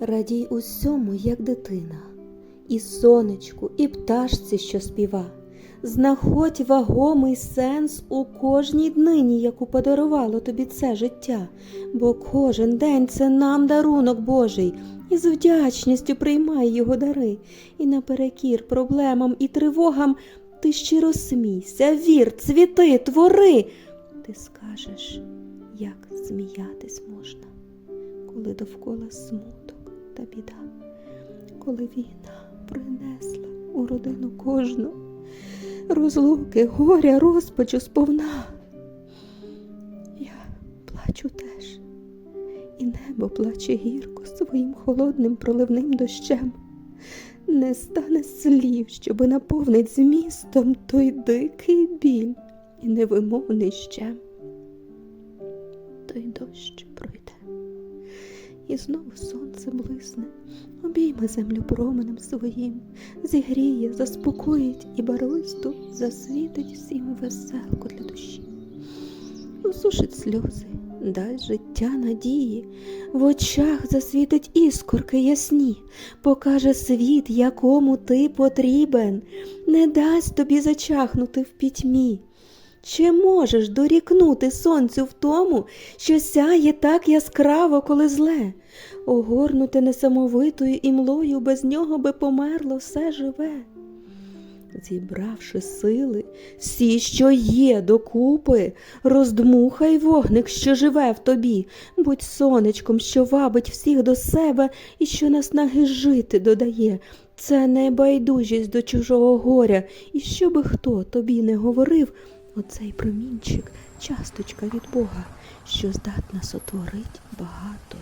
Радій усьому, як дитина, і сонечку, і пташці, що співа. Знаходь вагомий сенс у кожній днині, яку подарувало тобі це життя, бо кожен день це нам дарунок Божий, і з вдячністю приймай його дари, і наперекір проблемам і тривогам ти щиро смійся, вір, цвіти, твори. Ти скажеш, як сміятись можна, коли довкола смуток та біда, коли війна принесла у родину кожну розлуки, горя, розпачу сповна. Я плачу теж, і небо плаче гірко своїм холодним проливним дощем. Не стане слів, щоби наповнить змістом той дикий біль і невимовний щем. Той дощ пройде, і знову сонце блисне, обійме землю променем своїм, зігріє, заспокоїть і барвисту засвітить всім веселку для душі. Усушить сльози, дасть життя надії, в очах засвітить іскорки ясні, покаже світ, якому ти потрібен, не дасть тобі зачахнути в пітьмі. Чи можеш дорікнути сонцю в тому, що сяє так яскраво, коли зле, огорнуте несамовитою імлою, без нього би померло все живе? Зібравши сили, всі, що є докупи, роздмухай вогник, що живе в тобі, будь сонечком, що вабить всіх до себе і що наснаги жити додає. Це не байдужість до чужого горя, і що би хто тобі не говорив, оцей промінчик, часточка від Бога, що здатна сотворить багато.